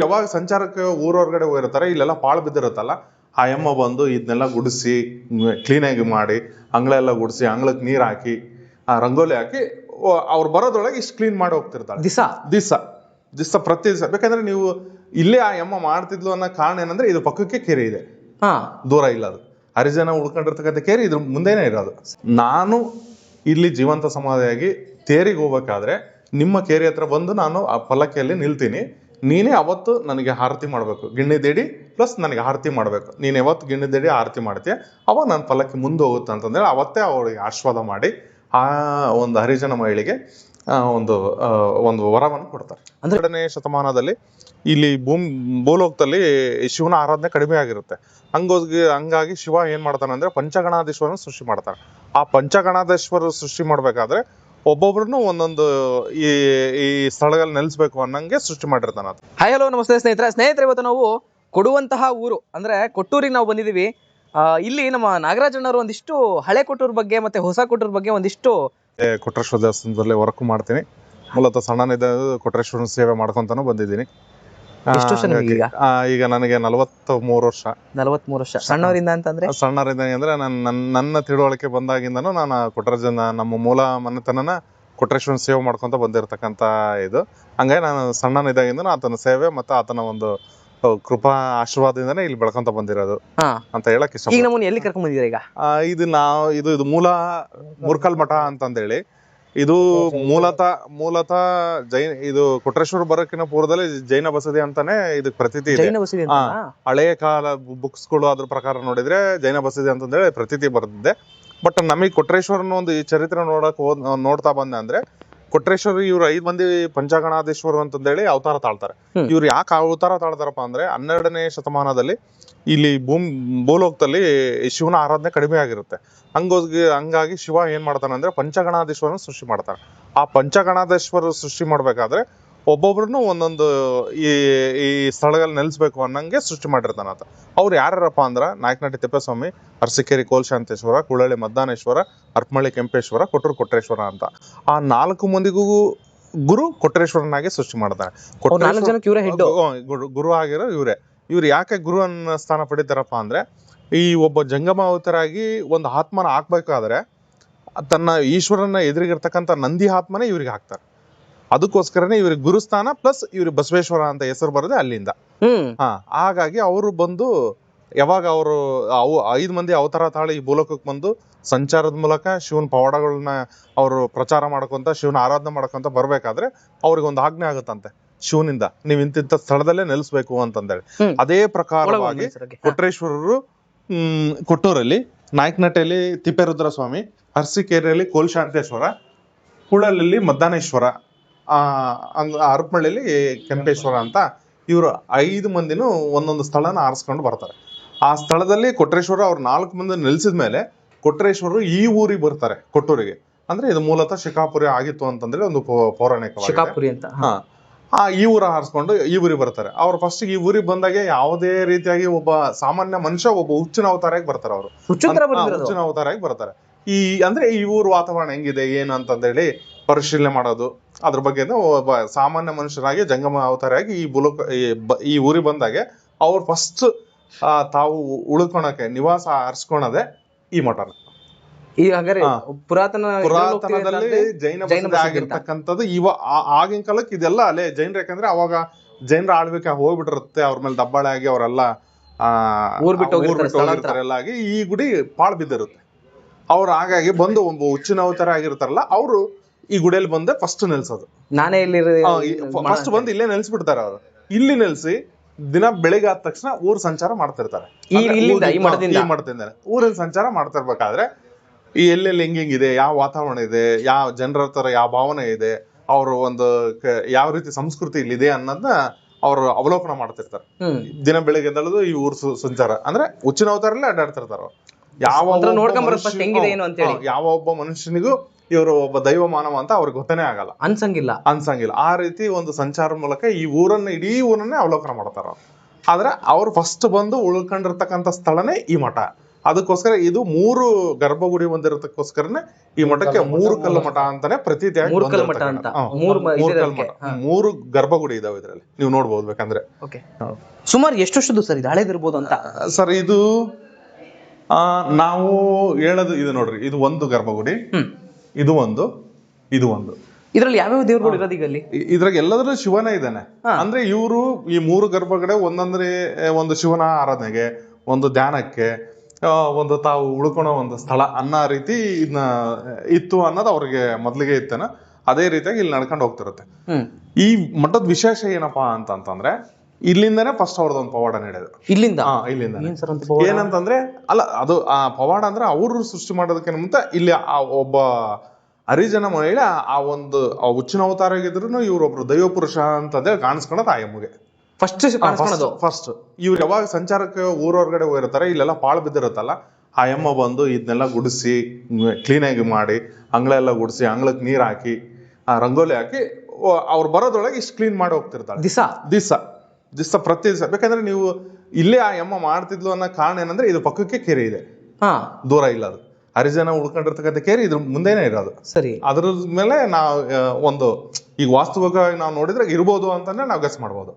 ಯಾವಾಗ ಸಂಚಾರಕ್ಕೆ ಊರೊರ್ಗಡೆ ಹೋಗಿರ್ತಾರೆ ಇಲ್ಲೆಲ್ಲ ಪಾಳು ಬಿದ್ದಿರುತ್ತಲ್ಲ ಆ ಎಮ್ಮ ಬಂದು ಇದನ್ನೆಲ್ಲ ಗುಡಿಸಿ ಕ್ಲೀನಾಗಿ ಮಾಡಿ ಅಂಗಳೆಲ್ಲ ಗುಡಿಸಿ ಅಂಗಳಕ್ಕೆ ನೀರು ಹಾಕಿ ಆ ರಂಗೋಲಿ ಹಾಕಿ ಅವ್ರು ಬರೋದ್ರೊಳಗೆ ಇಷ್ಟು ಕ್ಲೀನ್ ಮಾಡಿ ಹೋಗ್ತಿರ್ತಾರೆ. ದಿಸ? ದಿಸ. ದಿಸ ಪ್ರತಿ ದಿವಸ ಬೇಕಂದ್ರೆ ನೀವು ಇಲ್ಲೇ ಆ ಎಮ್ಮ ಮಾಡ್ತಿದ್ಲು ಅನ್ನೋ ಕಾರಣ ಏನಂದ್ರೆ ಇದು ಪಕ್ಕಕ್ಕೆ ಕೆರೆ ಇದೆ. ಹಾ. ದೂರ ಇಲ್ಲ ಅದು. ಹರಿಜನ ಉಳ್ಕೊಂಡಿರ್ತಕ್ಕಂಥ ಕೆರೆ ಇದ್ರ ಮುಂದೆನೇ ಇರೋದು. ನಾನು ಇಲ್ಲಿ ಜೀವಂತ ಸಮಾಧಿಯಾಗಿ ತೇರಿಗೆ ಹೋಗ್ಬೇಕಾದ್ರೆ ನಿಮ್ಮ ಕೆರೆ ಹತ್ರ ಬಂದು ನಾನು ಆ ಪಲ್ಲಕ್ಕಿಯಲ್ಲಿ ನಿಲ್ತೀನಿ. ನೀನೇ ಅವತ್ತು ನನಗೆ ಆರತಿ ಮಾಡಬೇಕು. ಗಿಣ್ಣಿ ದೇಡಿ ಪ್ಲಸ್ ನನಗೆ ಆರತಿ ಮಾಡಬೇಕು. ನೀನು ಯಾವತ್ತು ಗಿಣ್ಣಿ ದೇಡಿ ಆರತಿ ಮಾಡ್ತೀಯ? ಅವಾಗ ನನ್ನ ಫಲಕ್ಕೆ ಮುಂದೆ ಹೋಗುತ್ತೆ ಅಂತಂದೇಳಿ ಅವತ್ತೇ ಅವಳಿಗೆ ಆಶೀರ್ವಾದ ಮಾಡಿ ಆ ಒಂದು ಹರಿಜನ ಮಹಿಳೆಗೆ ಒಂದು ಒಂದು ವರವನ್ನು ಕೊಡ್ತಾರೆ. ಅಂದ್ರೆ- ಎರಡನೇ ಶತಮಾನದಲ್ಲಿ ಇಲ್ಲಿ ಭೂಮಿ ಭೂಲೋಕದಲ್ಲಿ ಶಿವನ ಆರಾಧನೆ ಕಡಿಮೆ ಆಗಿರುತ್ತೆ. ಹಂಗೋಗಿ ಹಂಗಾಗಿ ಶಿವ ಏನ್ ಮಾಡ್ತಾನೆ ಅಂದ್ರೆ ಪಂಚಗಣಾಧೀಶ್ವರನ ಸೃಷ್ಟಿ ಮಾಡ್ತಾರೆ ಆ ಪಂಚಗಣಾಧೀಶ್ವರ ಸೃಷ್ಟಿ ಮಾಡ್ಬೇಕಾದ್ರೆ ಒಬ್ಬೊಬ್ರು ಒಂದೊಂದು ಈ ಈ ಸ್ಥಳಗಳಲ್ಲಿ ನೆಲೆಸ್ಬೇಕು ಅನ್ನಂಗೆ ಸೃಷ್ಟಿ ಮಾಡಿರ್ತಾನ. ಹಾಯ್ ಹಲೋ ನಮಸ್ತೆ ಸ್ನೇಹಿತರೆ. ಸ್ನೇಹಿತರೆ ಇವತ್ತು ನಾವು ಕೊಡುವಂತಹ ಊರು ಅಂದ್ರೆ ಕೊಟ್ಟೂರಿಗೆ ನಾವು ಬಂದಿದ್ದೀವಿ. ಇಲ್ಲಿ ನಮ್ಮ ನಾಗರಾಜಣ್ಣವರು ಒಂದಿಷ್ಟು ಹಳೆ ಕೊಟ್ಟೂರ್ ಬಗ್ಗೆ ಮತ್ತೆ ಹೊಸ ಕೊಟ್ಟೂರ್ ಬಗ್ಗೆ ಒಂದಿಷ್ಟು ಕೊಟ್ರೇಶ್ವರ ದೇವಸ್ಥಾನದಲ್ಲಿ ವರ್ಕ್ ಮಾಡ್ತೀನಿ. ಮೂಲತಃ ಸಣ್ಣನಿದ್ದ ಕೊಟ್ರೇಶ್ವರನ ಸೇವೆ ಮಾಡ್ಕೊಂತಾನು ಬಂದಿದ್ದೀನಿ. ಎಷ್ಟು ವರ್ಷ ನಿಮ್ಗೆ ಈಗ? ಆ, ಈಗ ನನಗೆ ನಲವತ್ತ ಮೂರು ವರ್ಷ. ನಲವತ್ಮೂರು ವರ್ಷ. ಸಣ್ಣವರಿಂದ ಅಂತಂದ್ರೆ? ಸಣ್ಣವರಿಂದ ಅಂದ್ರೆ ನನ್ನ ನನ್ನ ನನ್ನ ತಿಳುವಳಿಕೆ ಬಂದಾಗಿಂದನೂ ನಾನು ಕೊಟ್ಟರಜನ ನಮ್ಮ ಮೂಲ ಮನೆತನನ ಕೊಟ್ರೇಶ್ವರನ ಸೇವೆ ಮಾಡ್ಕೊಂತ ಬಂದಿರತಕ್ಕಂತ ಇದು. ಹಂಗಾಗಿ ನಾನು ಸಣ್ಣನಿದ್ದಾಗಿಂದನೂ ಆತನ ಸೇವೆ ಮತ್ತು ಆತನ ಒಂದು ಅಹ್, ಕೃಪಾ ಆಶೀರ್ವಾದದಿಂದನೇ ಇಲ್ಲಿ ಬೆಳ್ಕೊಂತ ಬಂದಿರೋದು ಹಾ. ಅಂತ ಹೇಳಕ್ ಇಷ್ಟ ಈಗ ನಮ್ಮನ್ನ ಎಲ್ಲಿ ಕರ್ಕೊಂಡ್ ಬಂದಿದ್ದೀರಾ ಈಗ? ಇದು ನಾವು ಇದು ಇದು ಮೂಲ ಮೂರ್ಕಲ್ ಮಠ ಅಂತಂದೇಳಿ. ಇದು ಮೂಲತಃ ಮೂಲತಃ ಜೈನ ಇದು ಕೊಟ್ರೇಶ್ವರ ಬರೋಕಿನ ಪೂರ್ವದಲ್ಲಿ ಜೈನ ಬಸದಿ ಅಂತಾನೆ ಇದಕ್ ಪ್ರತೀತಿ ಇದೆ. ಜೈನ ಬಸದಿ. ಹಳೆಯ ಕಾಲ ಬುಕ್ಸ್ಗಳು ಅದ್ರ ಪ್ರಕಾರ ನೋಡಿದ್ರೆ ಜೈನ ಬಸದಿ ಅಂತಂದೇಳಿ ಪ್ರತೀತಿ ಬರ್ತಿದೆ ಬಟ್ ನಮಗೆ ಕೊಟ್ರೇಶ್ವರನ ಒಂದು ಈ ಚರಿತ್ರೆ ನೋಡಕ್ ಹೋದ್ ನೋಡ್ತಾ ಬಂದೆ ಅಂದ್ರೆ ಕೊಟ್ರೇಶ್ವರ ಇವ್ರ ಐದ್ ಮಂದಿ ಪಂಚಗಣಾಧೀಶ್ವರ ಅಂತಂದೇಳಿ ಅವತಾರ ತಾಳ್ತಾರೆ. ಇವ್ರು ಯಾಕೆ ಅವತಾರ ತಾಳ್ತಾರಪ್ಪ ಅಂದ್ರೆ ಹನ್ನೆರಡನೇ ಶತಮಾನದಲ್ಲಿ ಇಲ್ಲಿ ಭೂಮ್ ಭೂಲೋಕದಲ್ಲಿ ಶಿವನ ಆರಾಧನೆ ಕಡಿಮೆ ಆಗಿರುತ್ತೆ. ಹಂಗೋಗಿ ಹಂಗಾಗಿ ಶಿವ ಏನ್ ಮಾಡ್ತಾನೆ ಅಂದ್ರೆ ಪಂಚಗಣಾಧೀಶ್ವರನ ಸೃಷ್ಟಿ ಮಾಡ್ತಾನೆ. ಆ ಪಂಚಗಣಾಧೀಶ್ವರ ಸೃಷ್ಟಿ ಮಾಡ್ಬೇಕಾದ್ರೆ ಒಬ್ಬೊಬ್ರು ಒಂದೊಂದು ಈ ಈ ಸ್ಥಳಗಳಲ್ಲಿ ನೆಲೆಸ್ಬೇಕು ಅನ್ನಂಗೆ ಸೃಷ್ಟಿ ಮಾಡಿರ್ತಾನ ಆತ. ಅವ್ರು ಯಾರ್ಯಾರಪ್ಪ ಅಂದ್ರೆ ನಾಯಕನಹಟ್ಟಿ ತಿಪ್ಪೇಸ್ವಾಮಿ ಅರಸಿಕೇರಿ ಕೋಲ್ಶಾಂತೇಶ್ವರ ಕುಳಳ್ಳಿ ಮದ್ದಾನೇಶ್ವರ ಅರ್ಪಮಳ್ಳಿ ಕೆಂಪೇಶ್ವರ ಕೊಟ್ಟೂರು ಕೊಟ್ರೇಶ್ವರ ಅಂತ. ಆ ನಾಲ್ಕು ಮಂದಿಗೂ ಗುರು ಕೊಟ್ರೇಶ್ವರನಾಗಿ ಸೃಷ್ಟಿ ಮಾಡ್ತಾನೆ. ಗುರು- ಗುರು ಆಗಿರೋ ಇವರೇ. ಇವ್ರು ಯಾಕೆ ಗುರು ಅನ್ನ ಸ್ಥಾನ ಪಡಿತಾರಪ್ಪ ಅಂದ್ರೆ ಈ ಒಬ್ಬ ಜಂಗಮ ಅವತರಾಗಿ ಒಂದು ಆತ್ಮನ ಹಾಕ್ಬೇಕಾದ್ರೆ ತನ್ನ ಈಶ್ವರನ ಎದುರಿಗಿರ್ತಕ್ಕಂಥ ನಂದಿ ಆತ್ಮನೇ ಇವ್ರಿಗೆ ಹಾಕ್ತಾರೆ. ಅದಕ್ಕೋಸ್ಕರನೇ ಇವ್ರಿಗೆ ಗುರುಸ್ಥಾನ ಪ್ಲಸ್ ಇವ್ರಿಗೆ ಬಸವೇಶ್ವರ ಅಂತ ಹೆಸರು ಬರೋದೇ ಅಲ್ಲಿಂದ. ಹಾ ಹಾಗಾಗಿ ಅವರು ಬಂದು ಯಾವಾಗ ಅವರು ಅವು ಐದು ಮಂದಿ ಅವತಾರ ತಾಳಿ ಈ ಭೂಲೋಕಕ್ಕೆ ಬಂದು ಸಂಚಾರದ ಮೂಲಕ ಶಿವನ ಪವಾಡಗಳನ್ನ ಅವರು ಪ್ರಚಾರ ಮಾಡ್ಕೊಂತ ಶಿವನ ಆರಾಧನೆ ಮಾಡ್ಕೊಂತ ಬರ್ಬೇಕಾದ್ರೆ ಅವ್ರಿಗೆ ಒಂದು ಆಜ್ಞೆ ಆಗುತ್ತಂತೆ. ಶಿವನಿಂದ ನೀವು ಇಂತಿಂತ ಸ್ಥಳದಲ್ಲೇ ನೆಲೆಸ್ಬೇಕು ಅಂತಂದೇಳಿ. ಅದೇ ಪ್ರಕಾರವಾಗಿ ಕೊಟ್ರೇಶ್ವರರು ಹ್ಮ್ ಕೊಟ್ಟೂರಲ್ಲಿ ನಾಯಕನಹಟ್ಟಿಯಲ್ಲಿ ತಿಪ್ಪೇರುದ್ರ ಸ್ವಾಮಿ ಅರಸೀಕೆರೆಯಲ್ಲಿ ಕೋಲ್ಶಾಂತೇಶ್ವರ ಕುಳಲಲ್ಲಿ ಮದ್ದಾನೇಶ್ವರ ಆ ಅಂಗ್- ಹರಪನಹಳ್ಳಿಯಲ್ಲಿ ಕೆಂಪೇಶ್ವರ ಅಂತ ಇವರು ಐದು ಮಂದಿನೂ ಒಂದೊಂದು ಸ್ಥಳನ ಆರಿಸ್ಕೊಂಡು ಬರ್ತಾರೆ. ಆ ಸ್ಥಳದಲ್ಲಿ ಕೊಟ್ರೇಶ್ವರ ಅವ್ರು ನಾಲ್ಕು ಮಂದಿ ನೆಲೆಸಿದ ಮೇಲೆ ಕೊಟ್ರೇಶ್ವರರು ಈ ಊರಿಗೆ ಬರ್ತಾರೆ ಕೊಟ್ಟೂರಿಗೆ. ಅಂದ್ರೆ ಇದು ಮೂಲತಃ ಶಿಕಾಪುರಿ ಆಗಿತ್ತು ಅಂತಂದ್ರೆ ಒಂದು ಪೌರಾಣಿಕ ಶಿಕಾಪುರಿ ಅಂತ ಹಾ. ಆ ಈ ಊರ ಹಾರಿಸ್ಕೊಂಡು ಈ ಊರಿಗೆ ಬರ್ತಾರೆ. ಅವ್ರು ಫಸ್ಟ್ ಈ ಊರಿಗೆ ಬಂದಾಗ ಯಾವುದೇ ರೀತಿಯಾಗಿ ಒಬ್ಬ ಸಾಮಾನ್ಯ ಮನುಷ್ಯ ಒಬ್ಬ ಹುಚ್ಚಿನ ಅವತಾರಕ್ಕೆ ಬರ್ತಾರೆ ಅವರು. ಹುಚ್ಚುಂತರ ಬಂದಿರೋದು? ಹುಚ್ಚಿನ ಅವತಾರಕ್ಕೆ ಬರ್ತಾರೆ. ಈ ಅಂದ್ರೆ ಈ ಊರ ವಾತಾವರಣ ಹೆಂಗಿದೆ ಏನು ಅಂತಂದೇಳಿ ಪರಿಶೀಲನೆ ಮಾಡೋದು ಅದ್ರ ಬಗ್ಗೆ ಒಬ್ಬ ಸಾಮಾನ್ಯ ಮನುಷ್ಯರಾಗಿ ಜಂಗಮ ಅವತಾರಿಯಾಗಿ ಈ ಬುಲಕ ಈ ಊರಿಗೆ ಬಂದಾಗೆ ಅವ್ರು ಫಸ್ಟ್ ತಾವು ಉಳ್ಕೊಳಕ್ಕೆ ನಿವಾಸ ಆರಿಸ್ಕೊಳದೆ ಈ ಮಠನ. ಈ ಹಾಗಾದ್ರೆ ಪುರಾತನ ಪುರಾತನದಲ್ಲಿ ಜೈನ ಬಸದಿ. ಆಗಿರ್ತಕ್ಕಂಥದ್ದು ಇವ ಆಗಿನ ಕಾಲಕ್ಕೆ ಇದೆಲ್ಲ ಅಲ್ಲೇ ಜೈನರು ಯಾಕಂದ್ರೆ ಅವಾಗ ಜೈನರ ಆಳ್ವಿಕೆ ಹೋಗ್ಬಿಟ್ಟಿರುತ್ತೆ ಅವ್ರ ಮೇಲೆ ದಬ್ಬಾಳೆ ಆಗಿ ಅವರೆಲ್ಲ ಊರ್ ಬಿಟ್ಟು ಹೋಗಿರ್ತಾರೆ, ಹೋಗಿರ್ತಾರೆ ಎಲ್ಲ ಆಗಿ ಈ ಗುಡಿ ಪಾಳ್ ಬಿದ್ದಿರುತ್ತೆ. ಅವ್ರು ಹಾಗಾಗಿ ಬಂದು ಒಬ್ಬ ಹುಚ್ಚಿನ ಅವತಾರ ಆಗಿರ್ತಾರಲ್ಲ ಅವರು ಈ ಗುಡಿಯಲ್ಲಿ ಬಂದೆ ಫಸ್ಟ್ ನೆಲ್ಸೋದು. ನಾನೇ ಇಲ್ಲಿ ಫಸ್ಟ್ ಬಂದು ಇಲ್ಲೇ ನೆಲ್ಸ್ಬಿಡ್ತಾರೆ ಅವರು. ಇಲ್ಲಿ ನೆಲ್ಸಿ ದಿನ ಬೆಳಿಗ್ಗೆ ಆದ ತಕ್ಷಣ ಊರ್ ಸಂಚಾರ ಮಾಡ್ತಿರ್ತಾರೆ. ಮಠದಿಂದ. ಊರಿನ ಸಂಚಾರ ಮಾಡ್ತಿರ್ಬೇಕಾದ್ರೆ ಈ ಎಲ್ಲೆಲ್ಲಿ ಹೆಂಗಿಂಗಿದೆ ಯಾವ ವಾತಾವರಣ ಇದೆ ಯಾವ ಜನರ ತರ ಯಾವ ಭಾವನೆ ಇದೆ ಅವರು ಒಂದು ಯಾವ ರೀತಿ ಸಂಸ್ಕೃತಿ ಇಲ್ಲಿದೆ ಅನ್ನೋದನ್ನ ಅವರು ಅವಲೋಕನ ಮಾಡ್ತಿರ್ತಾರೆ. ದಿನ ಬೆಳಿಗ್ಗೆ ಎದ್ದಳದು ಈ ಊರ್ ಸಂಚಾರ. ಅಂದ್ರೆ ಉಚ್ಚಿನ ಅವತಾರಲ್ಲೇ ಅಡ್ಡಾಡ್ತಿರ್ತಾರ ಯಾವ ಯಾವ ಒಬ್ಬ ಮನುಷ್ಯನಿಗೂ ಇವರು ಒಬ್ಬ ದೈವ ಮಾನವ ಅಂತ ಅವ್ರಿಗೆ ಗೊತ್ತನೇ ಆಗಲ್ಲ. ಅನ್ಸಂಗಿಲ್ಲ. ಅನ್ಸಂಗಿಲ್ಲ. ಆ ರೀತಿ ಒಂದು ಸಂಚಾರ ಮೂಲಕ ಈ ಊರನ್ನ ಇಡೀ ಊರನ್ನೇ ಅವಲೋಕನ ಮಾಡ್ತಾರ. ಆದ್ರೆ ಅವ್ರು ಫಸ್ಟ್ ಬಂದು ಉಳ್ಕೊಂಡಿರ್ತಕ್ಕಂತ ಸ್ಥಳನೇ ಈ ಮಠ. ಅದಕ್ಕೋಸ್ಕರ ಇದು ಮೂರು ಗರ್ಭಗುಡಿ ಹೊಂದಿರತಕ್ಕೋಸ್ಕರನೇ ಈ ಮಠಕ್ಕೆ ಮೂರು ಕಲ್ಲು ಮಠ ಅಂತಾನೆ ಪ್ರತೀತಿಯಾಗಿ ಮೂರು ಕಲ್ಲು ಮಠ ಅಂತ. ಮೂರು ಮ- ಮೂರು ಕಲ್ಲು ಮಠ. ಮೂರು ಗರ್ಭಗುಡಿ ಇದಾವೆ ಇದ್ರಲ್ಲಿ. ನೀವು ನೋಡ್ಬೋದು ಬೇಕಂದ್ರೆ. ಸುಮಾರು ಎಷ್ಟು ವರ್ಷದ್ದು ಸರ್ ಇದು ಹಳೇದಿರ್ಬೋದು ಅಂತ? ಸರ್ ಇದು ಆ, ನಾವು ಹೇಳೋದು ಇದು ನೋಡ್ರಿ. ಇದು ಒಂದು ಗರ್ಭಗುಡಿ. ಇದು ಒಂದು ಇದು ಒಂದು. ಇದ್ರಲ್ಲಿ ಯಾವ್ಯಾವ ದೇವ್ರುಗಳು ಇರೋದು ಈಗ ಅಲ್ಲಿ ಇದ್ರಾಗ ಎಲ್ಲದರಲ್ಲೂ ಶಿವನೇ ಇದ್ದಾನೆ. ಅಂದ್ರೆ ಇವರು ಈ ಮೂರು ಗರ್ಭಗಡೆ ಒಂದಂದ್ರೆ ಒಂದು ಶಿವನ ಆರಾಧನೆಗೆ ಒಂದು ಧ್ಯಾನಕ್ಕೆ ಆ, ಒಂದು ತಾವು ಉಳ್ಕೊಳೋ ಒಂದು ಸ್ಥಳ ಅನ್ನೋ ರೀತಿ ಇದನ್ನ ಇತ್ತು ಅನ್ನೋದು ಅವ್ರಿಗೆ ಮೊದಲಿಗೆ ಇತ್ತೇನ. ಅದೇ ರೀತಿಯಾಗಿ ಇಲ್ಲಿ ನಡ್ಕೊಂಡು ಹೋಗ್ತಿರುತ್ತೆ. ಈ ಮಠದ ವಿಶೇಷ ಏನಪ್ಪಾ ಅಂತಂತಂದ್ರೆ ಇಲ್ಲಿಂದನೇ ಫಸ್ಟ್ ಅವ್ರದ್ದೊಂದು ಪವಾಡ ನಡೆಯೋದು ಇಲ್ಲಿಂದ? ಹಾ ಇಲ್ಲಿಂದ ಏನಂತಂದ್ರೆ ಅಲ್ಲ ಅದು ಆ ಪವಾಡ ಅಂದ್ರೆ ಅವರು ಸೃಷ್ಟಿ ಮಾಡೋದಕ್ಕಿಂತ ಮುಂಚೆ ಇಲ್ಲಿ ಆ ಒಬ್ಬ ಹರಿಜನ ಮಹಿಳೆ ಆ- ಒಂದು ಆ ಹುಚ್ಚಿನ ಅವತಾರ ಆಗಿದ್ರು ಇವ್ರೊಬ್ರು ದೈವ ಪುರುಷ ಅಂತ ಕಾಣಿಸ್ಕೊಳೋದು ಆ ಎಮ್ಮಗೆ ಫಸ್ಟ್ ಫಸ್ಟ್ ಇವ್ರು ಯಾವಾಗ ಸಂಚಾರಕ್ಕೆ ಊರೊರ್ಗಡೆ ಹೋಗಿರ್ತಾರೆ ಇಲ್ಲೆಲ್ಲ ಪಾಳು ಬಿದ್ದಿರುತ್ತಲ್ಲ ಆ ಎಮ್ಮ ಬಂದು ಇದನ್ನೆಲ್ಲ ಗುಡಿಸಿ ಕ್ಲೀನಾಗಿ ಮಾಡಿ ಅಂಗಳ ಗುಡಿಸಿ ಅಂಗಳಕ್ಕೆ ನೀರ್ ಹಾಕಿ ಆ ರಂಗೋಲಿ ಹಾಕಿ ಅವ್ರು ಬರೋದ್ರೊಳಗೆ ಇಷ್ಟು ಕ್ಲೀನ್ ಮಾಡಿ ಹೋಗ್ತಿರ್ತಾರೆ ದಿಸ? ದಿವಸ ದಿವಸ ಪ್ರತಿ ದಿವಸ ಬೇಕಂದ್ರೆ ನೀವು ಇಲ್ಲೇ ಆ ಎಮ್ಮ ಮಾಡ್ತಿದ್ಲು ಅನ್ನೋ ಕಾರಣ ಏನಂದ್ರೆ ಇದು ಪಕ್ಕಕ್ಕೆ ಕೆರೆ ಇದೆ. ಹಾ. ದೂರ ಇಲ್ಲ ಅದು. ಹರಿಜನ ಉಳ್ಕೊಂಡಿರ್ತಕ್ಕಂಥ ಕೆರೆ ಇದ್ರ ಮುಂದೆನೇ ಇರೋದು. ಸರಿ. ಅದ್ರ ಮೇಲೆ ನಾವು ಒಂದು ಈಗ ವಾಸ್ತವಿಕವಾಗಿ ನಾವು ನೋಡಿದ್ರೆ ಇರ್ಬೋದು ಅಂತಂದ್ರೆ ನಾವು ಗೆಸ್ ಮಾಡ್ಬೋದು.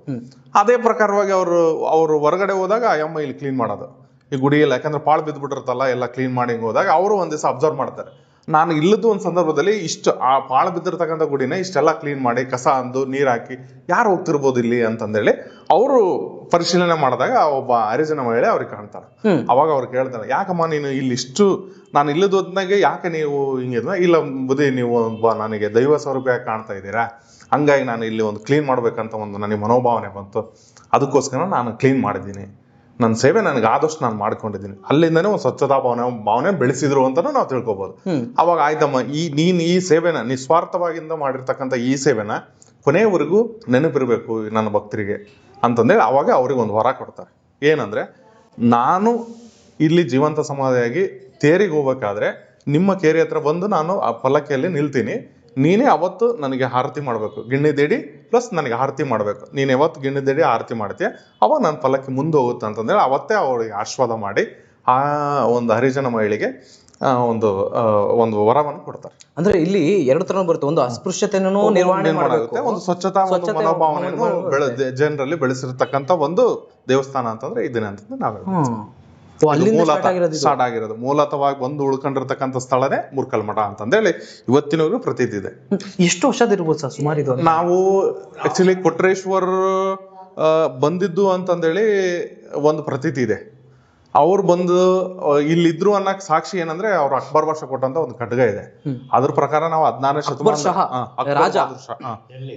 ಅದೇ ಪ್ರಕಾರವಾಗಿ ಅವರು ಅವರು ಹೊರಗಡೆ ಹೋದಾಗ ಆ ಅಮ್ಮ ಇಲ್ಲಿ ಕ್ಲೀನ್ ಮಾಡೋದು. ಈ ಗುಡಿಯಲ್ಲಿ ಯಾಕಂದ್ರೆ ಪಾಳು ಬಿದ್ದ್ಬಿಟ್ಟಿರ್ತಲ್ಲ ಎಲ್ಲ ಕ್ಲೀನ್ ಮಾಡಿ ಹೋದಾಗ ಅವರು ಒಂದ್ ದಿವಸ ಅಬ್ಸರ್ವ್ ಮಾಡ್ತಾರೆ. ನಾನು ಇಲ್ಲದ್ದು ಒಂದು ಸಂದರ್ಭದಲ್ಲಿ ಇಷ್ಟು ಆ ಪಾಳು ಬಿದ್ದಿರ್ತಕ್ಕಂಥ ಗುಡಿನ ಇಷ್ಟೆಲ್ಲ ಕ್ಲೀನ್ ಮಾಡಿ ಕಸ ಅಂದು ನೀರ್ ಹಾಕಿ ಯಾರು ಹೋಗ್ತಿರ್ಬೋದು ಇಲ್ಲಿ ಅಂತಂದೇಳಿ ಅವರು ಪರಿಶೀಲನೆ ಮಾಡಿದಾಗ ಒಬ್ಬ ಹರಿಜನ ಮಹಿಳೆ ಅವ್ರಿಗೆ ಕಾಣ್ತಾರೆ ಅವಾಗ ಅವ್ರು ಕೇಳ್ತಾರೆ ಯಾಕಮ್ಮ ನೀನು ಇಲ್ಲಿ ಇಷ್ಟು ನಾನು ಇಲ್ಲದ ಹೊತ್ನಾಗೆ ಯಾಕೆ ನೀವು ಹಿಂಗಿದ್ನ ಇಲ್ಲ ಬುದಿ ನೀವು ಒಬ್ಬ ನನಗೆ ದೈವ ಸ್ವರೂಪಿಯಾಗಿ ಕಾಣ್ತಾ ಇದ್ದೀರಾ? ಹಂಗಾಗಿ ನಾನು ಇಲ್ಲಿ ಒಂದು ಕ್ಲೀನ್ ಮಾಡ್ಬೇಕಂತ ಒಂದು ನನಗೆ ಮನೋಭಾವನೆ ಬಂತು. ಅದಕ್ಕೋಸ್ಕರ ನಾನು ಕ್ಲೀನ್ ಮಾಡಿದ್ದೀನಿ. ನನ್ನ ಸೇವೆ ನನಗೆ ಆದಷ್ಟು ನಾನು ಮಾಡ್ಕೊಂಡಿದ್ದೀನಿ. ಅಲ್ಲಿಂದನೇ ಒಂದು ಸ್ವಚ್ಛತಾ ಭಾವನೆ ಭಾವನೆ ಬೆಳೆಸಿದ್ರು ಅಂತಾನೂ ನಾವು ತಿಳ್ಕೊಬೋದು. ಅವಾಗ ಆಯ್ತಮ್ಮ ಈ ನೀನ್ ಈ ಸೇವೆನ ನಿಸ್ವಾರ್ಥವಾಗಿಂದ ಮಾಡಿರ್ತಕ್ಕಂಥ ಈ ಸೇವೆನ ಕೊನೆಯವರೆಗೂ ನೆನಪಿರ್ಬೇಕು ನನ್ನ ಭಕ್ತರಿಗೆ ಅಂತಂದೇಳಿ ಅವಾಗ ಅವ್ರಿಗೆ ಒಂದು ವರ ಕೊಡ್ತಾರೆ. ಏನಂದ್ರೆ ನಾನು ಇಲ್ಲಿ ಜೀವಂತ ಸಮಾಧಿಯಾಗಿ ತೇರಿಗೆ ಹೋಗ್ಬೇಕಾದ್ರೆ ನಿಮ್ಮ ಕೇರಿ ಹತ್ರ ಬಂದು ನಾನು ಆ ಪಲ್ಲಕ್ಕಿಯಲ್ಲಿ ನಿಲ್ತೀನಿ. ನೀನೇ ಅವತ್ತು ನನಗೆ ಆರತಿ ಮಾಡಬೇಕು. ಗಿಣ್ಣಿದೇಡಿ ಪ್ಲಸ್ ನನಗೆ ಆರತಿ ಮಾಡಬೇಕು. ನೀನು ಯಾವತ್ತು ಗಿಣ್ಣಿ ದೇಡಿ ಆರತಿ ಮಾಡ್ತೀಯ? ಅವಾಗ ನನ್ನ ಫಲಕ್ಕೆ ಮುಂದೆ ಹೋಗುತ್ತೆ ಅಂತಂದೇಳಿ ಅವತ್ತೇ ಅವಳಿಗೆ ಆಶೀರ್ವಾದ ಮಾಡಿ ಆ ಒಂದು ಹರಿಜನ ಮಹಿಳೆಗೆ ಆ, ಒಂದು ಒಂದು ವರವನ್ನು ಕೊಡ್ತಾರೆ. ಅಂದ್ರೆ ಇಲ್ಲಿ ಎರಡು ತರ ಬರುತ್ತೆ. ಒಂದು ಅಸ್ಪೃಶ್ಯತೆಯನ್ನು ನಿರ್ವಹಣೆ ಮಾಡಬೇಕು. ಒಂದು ಸ್ವಚ್ಛತಾ ಮನೋಭಾವನೆಯನ್ನು ಜನರಲ್ಲಿ ಬೆಳೆಸಿರ್ತಕ್ಕಂಥ ಒಂದು ದೇವಸ್ಥಾನ ಅಂತಂದ್ರೆ ಇದನ್ನ ಅಂತಂದ್ರೆ ನಾವು ಸ್ಟಾರ್ಟ್ ಆಗಿರೋದು ಮೂಲತವಾಗಿ ಬಂದು ಉಳ್ಕೊಂಡಿರ್ತಕ್ಕಂಥ ಸ್ಥಳನೇ ಮುರ್ಕಲ್ ಮಠ ಅಂತಂದೇಳಿ ಇವತ್ತಿನವರೆಗೂ ಪ್ರತೀತಿ ಇದೆ. ಎಷ್ಟು ವರ್ಷದ ಇರ್ಬೋದು ಸರ್ ಸುಮಾರು ಇದು? ನಾವು ಆಕ್ಚುಲಿ ಕೊಟ್ರೇಶ್ವರ್ ಬಂದಿದ್ದು ಅಂತಂದೇಳಿ ಒಂದು ಪ್ರತೀತಿ ಇದೆ. ಅವ್ರು ಬಂದು ಇಲ್ಲಿದ್ರು ಅನ್ನಕ್ ಸಾಕ್ಷಿ ಏನಂದ್ರೆ ಅವ್ರು ಅಕ್ಬರ್ ವರ್ಷ ಕೊಟ್ಟಂತ ಒಂದು ಖಡ್ಗ ಇದೆ. ಅದ್ರ ಪ್ರಕಾರ ನಾವು ಹದಿನಾರನೇ ಶತಮಾನ.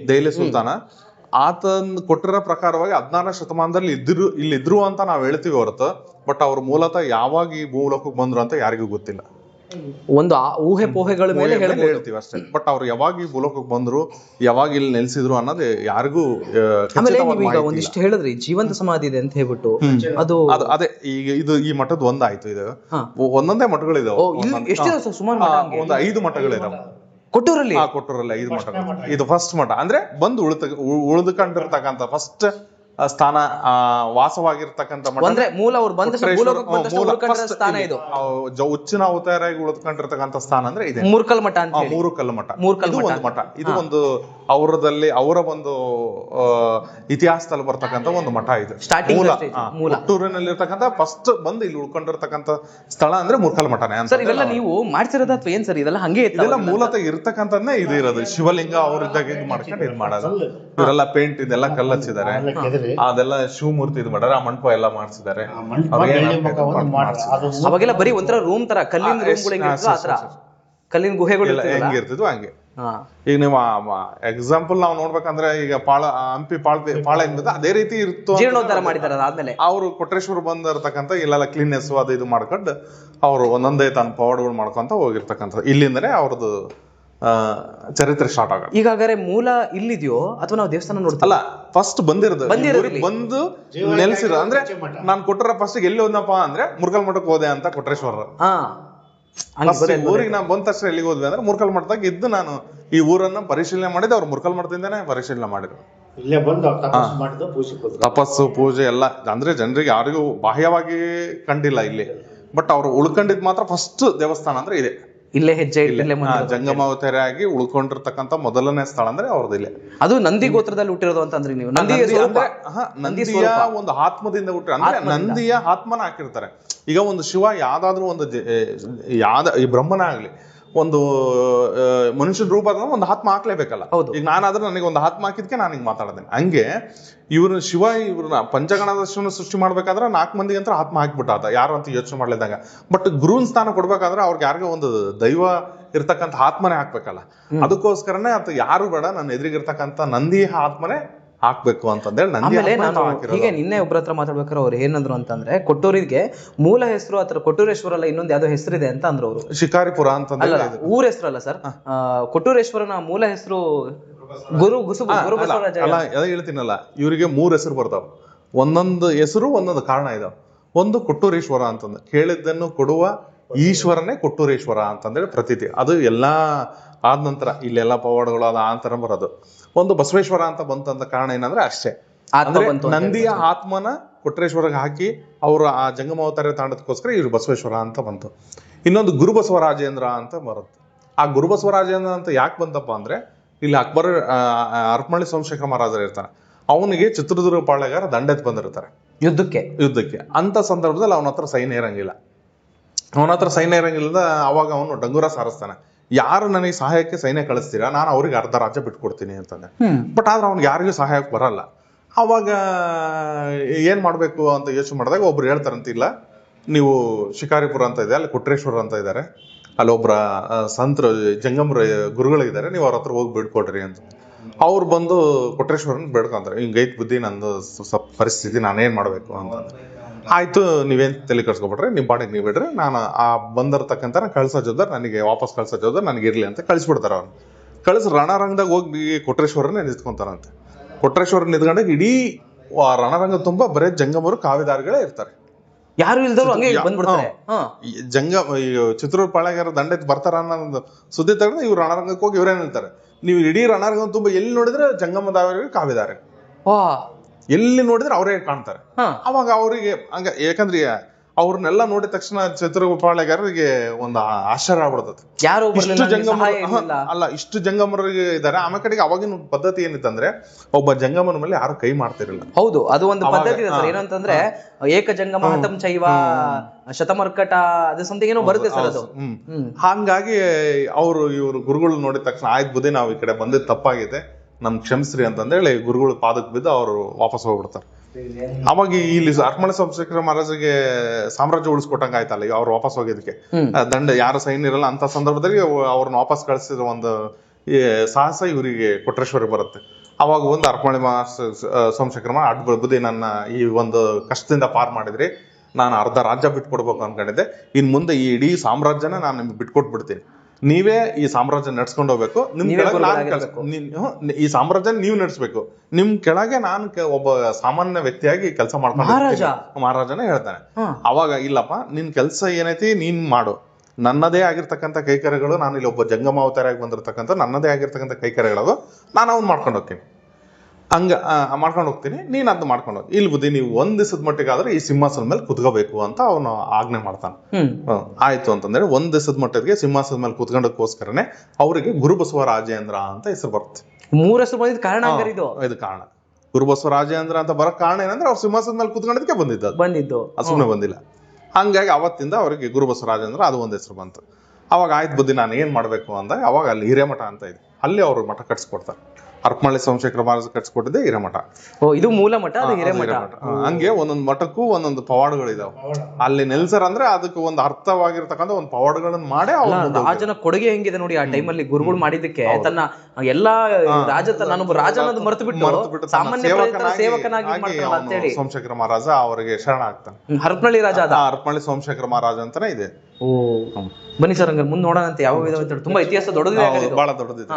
ದೆಹಲಿ ಸುಲ್ತಾನ. ಆತನ್ ಕೊಟ್ಟಿರೋ ಪ್ರಕಾರವಾಗಿ ಹದಿನಾರನೇ ಶತಮಾನದಲ್ಲಿ ಇದ್ರು ಇಲ್ಲಿದ್ರು ಅಂತ ನಾವು ಹೇಳ್ತೀವಿ ಹೊರತು. ಬಟ್ ಅವ್ರ ಮೂಲತಃ ಯಾವಾಗ ಈ ಭೂಲೋಕಕ್ಕೆ ಬಂದ್ರು ಅಂತ ಯಾರಿಗೂ ಗೊತ್ತಿಲ್ಲ. ಒಂದು ಊಹೆ ಪೋಹೆಗಳ ಮೇಲೆ ಹೇಳ್ತೀವಿ ಅಷ್ಟೇ. ಬಟ್ ಅವ್ರು ಯಾವಾಗ ಈ ಭೂಲೋಕಕ್ಕೆ ಬಂದ್ರು ಯಾವಾಗ ಇಲ್ಲಿ ನೆಲೆಸಿದ್ರು ಅನ್ನೋದು ಯಾರಿಗೂ ಆಮೇಲೆ ಈಗ. ಒಂದಿಷ್ಟು ಹೇಳಿದ್ರಿ ಜೀವಂತ ಸಮಾಧಿ ಇದೆ ಅಂತ ಹೇಳ್ಬಿಟ್ಟು. ಅದು ಅದು ಅದೇ ಈಗ ಇದು ಈ ಮಠದ ಒಂದಾಯ್ತು ಇದು. ಒಂದೊಂದೇ ಮಠಗಳಿದಾವೆ. ಎಷ್ಟಿದೆ ಸುಮಾರು ಒಂದು ಐದು ಮಠಗಳಿದಾವೆ. ಕೊಟ್ಟೂರಲ್ಲಿ? ಆ ಕೊಟ್ಟೂರಲ್ಲಿ ಐದು ಮಠ ಇದು ಫಸ್ಟ್ ಮಠ. ಅಂದ್ರೆ ಬಂದು ಉಳಿದ ಉಳಿದುಕೊಂಡಿರ್ತಕ್ಕಂಥ ಫಸ್ಟ್ ಸ್ಥಾನ ಆ, ವಾಸವಾಗಿರ್ತಕ್ಕಂಥ ಮಠ. ಅಂದ್ರೆ ಮೂಲ ಅವ್ರು ಬಂದ ಉಚ್ಚಿನ ಸ್ಥಾನ. ಇದು. ಹುಚ್ಚಿನ ಅವತಾರಾಗಿ ಉಳಿದುಕೊಂಡಿರ್ತಕ್ಕಂಥ ಸ್ಥಾನ ಅಂದ್ರೆ ಇದೆ. ಮೂರ್ಕಲ್ ಮಠ ಅಂತ ಆ, ಹೇಳಿ. ಮೂರು ಕಲ್ಲು ಮಠ. ಮೂರ್ಕಲ್ ಇದು ಮಠ. ಒಂದು ಮಠ. ಇದು ಒಂದು ಅವರದಲ್ಲಿ ಅವರ ಒಂದು ಇತಿಹಾಸದಲ್ಲಿ ಬರ್ತಕ್ಕಂಥ ಒಂದು ಮಠ ಇದು. ಮೂಲ. ಆ, ಫಸ್ಟ್ ಬಂದು ಇಲ್ಲಿ ಉಳ್ಕೊಂಡಿರ್ತಕ್ಕಂಥ ಸ್ಥಳ ಅಂದ್ರೆ ಮೂರ್ಕಲ್ ಮಠನೇ ಅಂತ ಸರ್ ಇವೆಲ್ಲ ನೀವು ಮಾಡ್ತಿರೋದ ಅಥವಾ ಏನ್ ಸರ್? ಇದೆಲ್ಲ ಹಂಗೆ ಇತ್ತ ಇದೆಲ್ಲ ಮೂಲತಃ ಇರ್ತಕ್ಕಂಥದ್ದೇ ಇದು ಇರೋದು. ಶಿವಲಿಂಗ ಅವರಿದ್ದಾಗ ಇದು ಮಾಡ್ಕೊಂಡು ಇದು ಮಾಡೋದು. ಇವರೆಲ್ಲ ಪೇಂಟ್ ಇದೆಲ್ಲ ಕಲ್ಲು ಹಚ್ಚಿದ್ದಾರೆ ಅದೆಲ್ಲ ಶಿವಮೂರ್ತಿ ಇದು ಮಾಡ್ಯಾರ ಆ ಮಂಟಪ ಎಲ್ಲ ಮಾಡ್ಸಿದ್ದಾರೆ. ಅವಾಗೆಲ್ಲ ಬರೀ ಒಂಥರ ರೂಮ್ ತರ ಕಲ್ಲಿನ ರೂಮ್ಗಳು ಕಲ್ಲಿನ ಗುಹೆಗಳು? ಹೆಂಗಿರ್ತಿದ್ವು ಹಂಗೆ ಈಗ ನೀವು ಎಕ್ಸಾಂಪಲ್ ನಾವು ನೋಡ್ಬೇಕಂದ್ರೆ ಈಗ ಪಾಳ ಹಂಪಿ ಪಾಳ ಪಾಳ ಏನಿದೆ ಅದೇ ರೀತಿ ಇರ್ತು ಜೀರ್ಣೋದ್ಧಾರ ಮಾಡಿದಾರೆ ಆದ್ಮೇಲೆ. ಅವರು ಕೊಟ್ರೇಶ್ವರ ಬಂದಿರತಕ್ಕಂತ ಇಲ್ಲೆಲ್ಲ ಕ್ಲೀನ್ನೆಸ್ ಅದು ಇದು ಮಾಡ್ಕೊಂಡು ಅವರು ಒಂದೊಂದೇ ತನ್ನ ಪವಾಡಗಳು ಮಾಡ್ಕೊಂತ ಹೋಗಿರ್ತಕ್ಕಂಥದ್ದು. ಇಲ್ಲಿಂದನೇ ಅವ್ರದ್ದು ಚರಿತ್ರೆ ಸ್ಟಾರ್ಟ್ ಆಗೋದು ಈಗಾಗಲೇ ಮೂಲ ಇಲ್ಲಿದೆಯೋ ಅಥವಾ ನಾವು ದೇವಸ್ಥಾನ ನೋಡ್ತೀವಿ? ಅಲ್ಲ ಫಸ್ಟ್ ಬಂದಿರೋದು. ಬಂದು ನೆಲೆಸಿರೋ ಅಂದ್ರೆ ನಾನು ಕೊಟ್ಟರ ಫಸ್ಟ್ ಎಲ್ಲಿ ಹೋದ್ನಪ್ಪ ಅಂದ್ರೆ ಮುರ್ಕಲ್ ಮಠಕ್ಕೆ ಹೋದೆ ಅಂತ ಕೊಟ್ರೇಶ್ವರ ಊರಿಗೆ ನಾನು ಬಂದ ತಕ್ಷಣ ಎಲ್ಲಿಗೆ ಹೋದ್ವಿ ಅಂದ್ರೆ ಮುರ್ಕಲ್ ಮಠದಾಗ ಇದ್ದು ನಾನು ಈ ಊರನ್ನ ಪರಿಶೀಲನೆ ಮಾಡಿದ್ದೆ ಅವ್ರು ಮುರ್ಕಲ್ ಮಠದಿಂದನೇ ಪರಿಶೀಲನೆ ಮಾಡಿದ್ರು. ಇಲ್ಲೇ ಬಂದು ತಪಸ್ಸು ಪೂಜೆ ಎಲ್ಲ ಅಂದ್ರೆ ಜನರಿಗೆ ಯಾರಿಗೂ ಬಾಹ್ಯವಾಗಿ ಕಂಡಿಲ್ಲ ಇಲ್ಲಿ. ಬಟ್ ಅವ್ರು ಉಳ್ಕೊಂಡಿದ್ ಮಾತ್ರ ಫಸ್ಟ್ ದೇವಸ್ಥಾನ ಅಂದ್ರೆ ಇದೆ. ಇಲ್ಲೇ ಹೆಜ್ಜೆ ಇಲ್ಲೇ. ಜಂಗಮಾವತಾರಿ ಆಗಿ ಉಳ್ಕೊಂಡಿರ್ತಕ್ಕಂತ ಮೊದಲನೇ ಸ್ಥಳ ಅಂದ್ರೆ ಅವ್ರದ್ದು ಇಲ್ಲೇ. ಅದು ನಂದಿ ಗೋತ್ರದಲ್ಲಿ ಹುಟ್ಟಿರೋದು ಅಂತಂದ್ರಿ ನೀವು. ನಂದಿ. ಅಂದ್ರೆ ನಂದಿಯ ಒಂದು ಆತ್ಮದಿಂದ ಹುಟ್ಟಿ ಅಂದ್ರೆ ನಂದಿಯ ಆತ್ಮನ ಹಾಕಿರ್ತಾರೆ. ಈಗ ಒಂದು ಶಿವ ಯಾವ್ದಾದ್ರು ಒಂದು ಯಾವ್ದ ಈ ಬ್ರಹ್ಮನ ಆಗ್ಲಿ ಒಂದು ಮನುಷ್ಯನ ರೂಪ ಒಂದು ಆತ್ಮ ಹಾಕ್ಲೇಬೇಕಲ್ಲ. ಹೌದು. ಈಗ ನಾನಾದ್ರೆ ನನಗೆ ಒಂದು ಆತ್ಮ ಹಾಕಿದ್ಕೆ ನಾನು ಹಿಂಗೆ ಮಾತಾಡ್ತೇನೆ. ಹಂಗೆ ಇವ್ರನ್ನ ಶಿವ ಇವ್ರನ್ನ ಪಂಚಗಣದರ್ಶನ ಸೃಷ್ಟಿ ಮಾಡ್ಬೇಕಾದ್ರೆ ನಾಲ್ಕು ಮಂದಿಗೆ ಅಂತ ಆತ್ಮ ಹಾಕ್ಬಿಟ್ಟ ಆತ ಯಾರು ಅಂತ ಯೋಚನೆ ಮಾಡ್ಲಿದ್ದಾಗ ಬಟ್ ಗುರುವಿನ ಸ್ಥಾನ ಕೊಡ್ಬೇಕಾದ್ರೆ ಅವ್ರಿಗೆ ಯಾರಿಗೋ ಒಂದು ದೈವ ಇರ್ತಕ್ಕಂಥ ಆತ್ಮನೇ ಹಾಕ್ಬೇಕಲ್ಲ. ಅದಕ್ಕೋಸ್ಕರನೇ ಅಥವಾ ಯಾರು ಬೇಡ ನನ್ನ ಎದುರಿಗಿರ್ತಕ್ಕಂಥ ನಂದಿ ಆತ್ಮನೇ ಹಾಕ್ಬೇಕು ಅಂತಂದ್ರೆ ಆಮೇಲೆ ನಾನು. ಹೀಗೆ ನಿನ್ನೆ ಒಬ್ಬರ ಹತ್ರ ಮಾತಾಡ್ಬೇಕಾದ್ರೆ ಅವ್ರು ಏನಂದ್ರು ಅಂತಂದ್ರೆ ಕೊಟ್ಟೂರಿಗೆ ಮೂಲ ಹೆಸರು ಅಥವಾ ಕೊಟ್ಟೂರೇಶ್ವರ ಅಲ್ಲ ಇನ್ನೊಂದು ಯಾವ್ದೋ ಹೆಸರಿದೆ ಅಂತ ಅಂದ್ರು ಅವರು. ಶಿಕಾರಿಪುರ ಅಂತ ಊರ ಅಲ್ಲ ಸರ್. ಕೊಟ್ಟೂರೇಶ್ವರನ ಮೂಲ ಹೆಸರು ಗುರು ಗುಸು ಗುರು ಹೇಳ್ತೀನಲ್ಲ ಇವರಿಗೆ ಮೂರ್ ಹೆಸರು ಬರ್ತಾವ. ಒಂದೊಂದು ಹೆಸರು ಒಂದೊಂದು ಕಾರಣ ಇದಾವ. ಒಂದು ಕೊಟ್ಟೂರೇಶ್ವರ ಅಂತಂದ್ರೆ ಕೇಳಿದ್ದನ್ನು ಕೊಡುವ ಈಶ್ವರನೇ ಕೊಟ್ಟೂರೇಶ್ವರ ಅಂತಂದೇಳಿ ಪ್ರತೀತಿ. ಅದು ಎಲ್ಲಾ ಆದ ನಂತರ ಇಲ್ಲೆಲ್ಲ ಪವಾಡಗಳು ಆ ಅಂತರ ಬರೋದು. ಒಂದು ಬಸವೇಶ್ವರ ಅಂತ ಬಂತಂದ ಕಾರಣ ಏನಂದ್ರೆ ಅಷ್ಟೇ. ಅಂದ್ರೆ ನಂದಿಯ ಆತ್ಮನ ಕೊಟ್ಟರೇಶ್ವರಗೆ ಹಾಕಿ ಅವರು ಆ ಜಂಗಮಾವತಾರ ತಾಂಡದಕ್ಕೋಸ್ಕರ ಇವರು ಬಸವೇಶ್ವರ ಅಂತ ಬಂತು. ಇನ್ನೊಂದು ಗುರು ಬಸವರಾಜೇಂದ್ರ ಅಂತ ಬರುತ್ತೆ. ಆ ಗುರು ಬಸವರಾಜೇಂದ್ರ ಅಂತ ಯಾಕೆ ಬಂತಪ್ಪ ಅಂದ್ರೆ ಇಲ್ಲಿ ಅಕ್ಬರ್ ಆ, ಸೋಮಶೇಖರ ಮಹಾರಾಜರು ಇರ್ತಾರೆ. ಅವನಿಗೆ ಚಿತ್ರದುರ್ಗ ಪಾಳೆಗಾರ ದಂಡೆತ್ ಬಂದಿರ್ತಾರೆ. ಯುದ್ಧಕ್ಕೆ. ಯುದ್ಧಕ್ಕೆ. ಅಂತ ಸಂದರ್ಭದಲ್ಲಿ ಅವನ ಹತ್ರ ಸೈನ್ಯ ಇರಂಗಿಲ್ಲ. ಅವನ ಹತ್ರ ಸೈನ್ಯ ಇರಂಗಿಲ್ಲದ ಅವಾಗ ಅವನು ಡಂಗೂರ ಸಾರಿಸ್ತಾನೆ. ಯಾರು ನನಗೆ ಸಹಾಯಕ್ಕೆ ಸೈನ್ಯ ಕಳಿಸ್ತೀರಾ? ನಾನು ಅವ್ರಿಗೆ ಅರ್ಧ ರಾಜ್ಯ ಬಿಟ್ಕೊಡ್ತೀನಿ ಅಂತಂದೆ. ಬಟ್ ಆದ್ರೆ ಅವ್ನಿಗೆ ಯಾರಿಗೂ ಸಹಾಯಕ್ಕೆ ಬರಲ್ಲ. ಅವಾಗ ಏನ್ ಮಾಡಬೇಕು ಅಂತ ಯೋಚನೆ ಮಾಡಿದಾಗ ಒಬ್ರು ಹೇಳ್ತಾರಂತಿಲ್ಲ ನೀವು ಶಿಕಾರಿಪುರ ಅಂತ ಇದೆ ಅಲ್ಲಿ ಕುಟ್ರೇಶ್ವರ ಅಂತ ಇದ್ದಾರೆ ಅಲ್ಲಿ ಒಬ್ಬರ ಆ, ಸಂತರು ಜಂಗಮರ ಗುರುಗಳಿದ್ದಾರೆ ನೀವು ಅವ್ರ ಹತ್ರ ಹೋಗಿ ಬಿಡ್ಕೊಡ್ರಿ ಅಂತ. ಅವ್ರು ಬಂದು ಕೊಟ್ರೇಶ್ವರನ್ ಬೇಡ್ಕೊಂತಾರೆ. ಹಿಂಗೈತ್ ಬುದ್ಧಿ ನಂದು ಪರಿಸ್ಥಿತಿ ನಾನೇನ್ ಮಾಡಬೇಕು ಅಂತ ಆಯ್ತು ನೀವೇನ್ ತಲೆ ಕಳ್ಸ್ಕೊಬಿಟ್ರೆ ನಿಮ್ ಪಾಡಿಗೆ ನೀವು ಬಿಡ್ರಿ. ನಾನು ಆ ಬಂದಿರತಕ್ಕಂಥ ಕಳ್ಸೋ ಜವಾಬ್ದಾರಿ ನನಗೆ ವಾಪಸ್ ಕಳ್ಸೋ ಜವಾಬ್ದಾರಿ ನನಗೆ ಇರ್ಲಿ ಅಂತ ಕಳಿಸ್ಬಿಡ್ತಾರೆ ಅವ್ನು ಕಳಿಸ್ ರಣರಂಗದಾಗ ಹೋಗಿ ಕೊಟ್ರೇಶ್ವರನೇ ನಿಂತ್ಕೊಂತಾರಂತೆ. ಕೊಟ್ರೇಶ್ವರ ನಿಂತ್ಕೊಂಡಾಗ ಇಡೀ ಆ ರಣರಂಗ ತುಂಬಾ ಬರೇ ಜಂಗಮರು ಕಾವಿದಾರಿಗಳೇ ಇರ್ತಾರೆ. ಯಾರು ಇಲ್ದವ್ರು ಹಂಗೆ ಬಂದ್ಬಿಡ್ತಾರೆ. ಜಂಗ ಚಿತ್ರೂರು ಪಾಳೆಗಾರ ದಂಡೆ ಬರ್ತಾರ ಅನ್ನೋ ಸುದ್ದಿ ತಗೊಂಡು ಇವ್ರು ರಣರಂಗಕ್ಕೆ ಹೋಗಿ ಇವ್ರೇನ್ ಹೇಳ್ತಾರೆ ನೀವು ಇಡೀ ರಣರಂಗ ತುಂಬಾ ಎಲ್ಲಿ ನೋಡಿದ್ರೆ ಜಂಗಮದಾರಿ ಕಾವಿದಾರೆ. ವಾ. ಎಲ್ಲಿ ನೋಡಿದ್ರೆ ಅವರೇ ಕಾಣ್ತಾರೆ. ಅವಾಗ ಅವರಿಗೆ ಹಂಗ ಯಾಕಂದ್ರೆ ಅವ್ರನ್ನೆಲ್ಲ ನೋಡಿದ ತಕ್ಷಣ ಚಿತ್ರಪಾಳೆಗಾರರಿಗೆ ಒಂದು ಆಶ್ಚರ್ಯ ಆಗ್ಬಿಡ್ತದೆ. ಯಾರು ಇಷ್ಟು ಜಂಗಮ ಅಲ್ಲ ಇಷ್ಟು ಜಂಗಮರಿಗೆ ಇದಾರೆ ಆಮೇಲೆ ಕಡೆಗೆ ಅವಾಗಿನ ಪದ್ಧತಿ ಏನಿತ್ತಂದ್ರೆ ಒಬ್ಬ ಜಂಗಮನ ಮೇಲೆ ಯಾರು ಕೈ ಮಾಡ್ತಿರಲಿಲ್ಲ. ಹೌದು ಅದು ಒಂದು ಪದ್ಧತಿ ಇದೆ ಸರ್ ಏನಂತಂದ್ರೆ ಏಕ ಮಹತಂ ಚೈವ ಶತಮರ್ಕಟ ಅದು ಸಂತಿಗೆ ಏನೋ ಬರುತ್ತೆ ಸರ್ ಅದು. ಹಂಗಾಗಿ ಅವರು ಇವರು ಗುರುಗಳು ನೋಡಿದ ತಕ್ಷಣ ಆಯ್ತು ಬುದ್ಧಿ ನಾವು ಈ ಕಡೆ ಬಂದಿದ್ದು ತಪ್ಪಾಗಿದೆ ನಮ್ ಕ್ಷಮಿಸ್ರಿ ಅಂತಂದೇಳಿ ಗುರುಗಳು ಪಾದಕ್ಕೆ ಬಿದ್ದು ಅವರು ವಾಪಸ್ ಹೋಗ್ಬಿಡ್ತಾರೆ. ಅವಾಗ ಇಲ್ಲಿ ಅರ್ಮಣ ಸೋಮಶೇಖರ ಮಹಾರಾಜಗೆ ಸಾಮ್ರಾಜ್ಯ ಉಳಿಸ್ಕೊಟ್ಟಂಗ ಆಯ್ತಲ್ಲ ಈಗ ಅವ್ರು ವಾಪಸ್ ಹೋಗಿದ್ದಕ್ಕೆ. ದಂಡ ಯಾರ ಸೈನ್ಯ ಇರಲ್ಲ ಅಂತ ಸಂದರ್ಭದಲ್ಲಿ ಅವ್- ಅವ್ರನ್ನ ವಾಪಸ್ ಕಳಿಸಿದ ಒಂದು ಸಾಹಸ ಇವರಿಗೆ ಕೊಟ್ರೇಶ್ವರಿ ಬರುತ್ತೆ. ಅವಾಗ ಒಂದು ಅರ್ಪಣೆ ಸೋಮಶೇಖರ ಮಹಾ ಅಡ್ಡ ಬುದ್ಧಿ ನನ್ನ ಈ ಒಂದು ಕಷ್ಟದಿಂದ ಪಾರ್ ಮಾಡಿದ್ರಿ ನಾನು ಅರ್ಧ ರಾಜ್ಯ ಬಿಟ್ಕೊಡ್ಬೇಕು ಅನ್ಕೊಂಡಿದ್ದೆ. ಇನ್ ಮುಂದೆ ಈ ಇಡೀ ಸಾಮ್ರಾಜ್ಯನ ನಾನು ನಿಮ್ಗೆ ಬಿಟ್ಕೊಟ್ಬಿಡ್ತೀನಿ. ನೀವೇ ಈ ಸಾಮ್ರಾಜ್ಯ ನಡ್ಸ್ಕೊಂಡು ಹೋಗ್ಬೇಕು. ನಿಮ್ ಕೆಳಗೆ ನಾನ್ ಈ ಸಾಮ್ರಾಜ್ಯ ನೀವು ನಡೆಸ್ಬೇಕು. ನಿಮ್ ಕೆಳಗೆ ನಾನು ಒಬ್ಬ ಸಾಮಾನ್ಯ ವ್ಯಕ್ತಿಯಾಗಿ ಕೆಲಸ ಮಾಡ್ಕೊಂಡು ಮಹಾರಾಜನ ಹೇಳ್ತಾನೆ. ಅವಾಗ ಇಲ್ಲಪ್ಪ ನಿನ್ ಕೆಲಸ ಏನೈತಿ ನೀನ್ ಮಾಡು. ನನ್ನದೇ ಆಗಿರ್ತಕ್ಕಂಥ ಕೈಕರ್ಯಗಳು ನಾನು ಇಲ್ಲಿ ಒಬ್ಬ ಜಂಗಮ ಅವತಾರಿಯಾಗಿ ಬಂದಿರತಕ್ಕಂಥ ನನ್ನದೇ ಆಗಿರ್ತಕ್ಕಂಥ ಕೈಕರ್ಯಗಳದು ನಾನು ಅವ್ನು ಮಾಡ್ಕೊಂಡು ಹೋಗ್ತೀನಿ. ಹಂಗ ಆ, ಮಾಡ್ಕೊಂಡು ಹೋಗ್ತೀನಿ. ನೀನ್ ಅದು ಮಾಡ್ಕೊಂಡು ಹೋಗಿ. ಇಲ್ಲಿ ಬುದ್ಧಿ ನೀವು ಒಂದ್ ದಿವಸದ ಮಟ್ಟಿಗಾದ್ರೆ ಈ ಸಿಂಹಾಸನ ಮೇಲೆ ಕುತ್ಕೋಬೇಕು ಅಂತ ಅವನು ಆಜ್ಞೆ ಮಾಡ್ತಾನೆ. ಆಯ್ತು ಅಂತಂದ್ರೆ ಒಂದ್ ದಿವಸದ ಮಟ್ಟಿಗೆ ಸಿಂಹಾಸನದ ಮೇಲೆ ಕುತ್ಕೊಂಡಕ್ಕೋಸ್ಕರನೇ ಅವರಿಗೆ ಗುರುಬಸವ ರಾಜೇಂದ್ರ ಅಂತ ಹೆಸರು ಬರುತ್ತೆ. ಮೂರು ಹೆಸರು ಕಾರಣ ಇದು? ಇದು ಕಾರಣ. ಗುರುಬಸವ ರಾಜೇಂದ್ರ ಅಂತ ಬರೋ ಕಾರಣ ಏನಂದ್ರೆ ಅವ್ರು ಸಿಂಹಾಸನದ ಮೇಲೆ ಕುತ್ಕೊಂಡದಕ್ಕೆ ಬಂದಿದ್ದು. ಬಂದಿದ್ದು. ಸುಮ್ಮನೆ ಬಂದಿಲ್ಲ. ಹಂಗಾಗಿ ಅವತ್ತಿಂದ ಅವರಿಗೆ ಗುರುಬಸವ ರಾಜೇಂದ್ರ ಅದು ಒಂದ್ ಹೆಸರು ಬಂತು. ಅವಾಗ ಆಯ್ತು ಬುದ್ಧಿ ನಾನು ಏನ್ ಮಾಡ್ಬೇಕು ಅಂದಾಗ ಅವಾಗ ಅಲ್ಲಿ ಹಿರೇಮಠ ಅಂತ ಇದೆ. ಅಲ್ಲಿ ಅವರು ಮಠ ಕಟ್ಸ್ಕೊಡ್ತಾರೆ. ಅರ್ಪಮಳ್ಳಿ ಸೋಮಶೇಖರ ಮಹಾರಾಜ ಕಟ್ಸ್ಕೊಟ್ಟಿದ್ದೆ ಹಿರೇಮಠ. ಓ ಇದು ಮೂಲ ಮಠ ಅದು ಹಿರೇಮಠ. ಹಂಗೆ ಒಂದೊಂದು ಮಠಕ್ಕೂ ಒಂದೊಂದು ಪವಾಡಗಳು ಇದಾವೆ. ಅಲ್ಲಿ ನೆಲ್ಸರ್ ಅಂದ್ರೆ ಅದಕ್ಕೆ ಒಂದು ಅರ್ಥವಾಗಿರ್ತಕ್ಕಂಥ ಒಂದು ಪವಾಡಗಳನ್ನ ಮಾಡೇ ರಾಜನ ಕೊಡುಗೆ ಹೆಂಗಿದೆ ನೋಡಿ ಆ ಟೈಮಲ್ಲಿ ಗುರುಗಳು ಮಾಡಿದ್ದಕ್ಕೆ ತನ್ನ ಎಲ್ಲಾ ರಾಜ ನಾನು ರಾಜನದು ಮರೆತು ಬಿಟ್ಟು ಸಾಮಾನ್ಯ ಸೇವಕನಾಗಿ ಅಂತೇಳಿ. ಸೋಮಶೇಖರ ಮಹಾರಾಜ ಅವರಿಗೆ ಶರಣ ಆಗ್ತಾನೆ ಹರಪನಹಳ್ಳಿ ರಾಜ ಅದ? ಆ ಅರ್ಪಮಳ್ಳಿ ಸೋಮಶೇಖರ ಮಹಾರಾಜ ಅಂತಾನೆ ಇದೆ. ಓ ಬನ್ನಿ ಸರ್ ಹಂಗಾರೆ ಮುಂದೆ ನೋಡೋಣ ಅಂತ ಯಾವ ವಿಧ ತುಂಬಾ ಇತಿಹಾಸ ದೊಡ್ಡದಿದೆ. ಬಹಳ ದೊಡ್ಡದಿದೆ.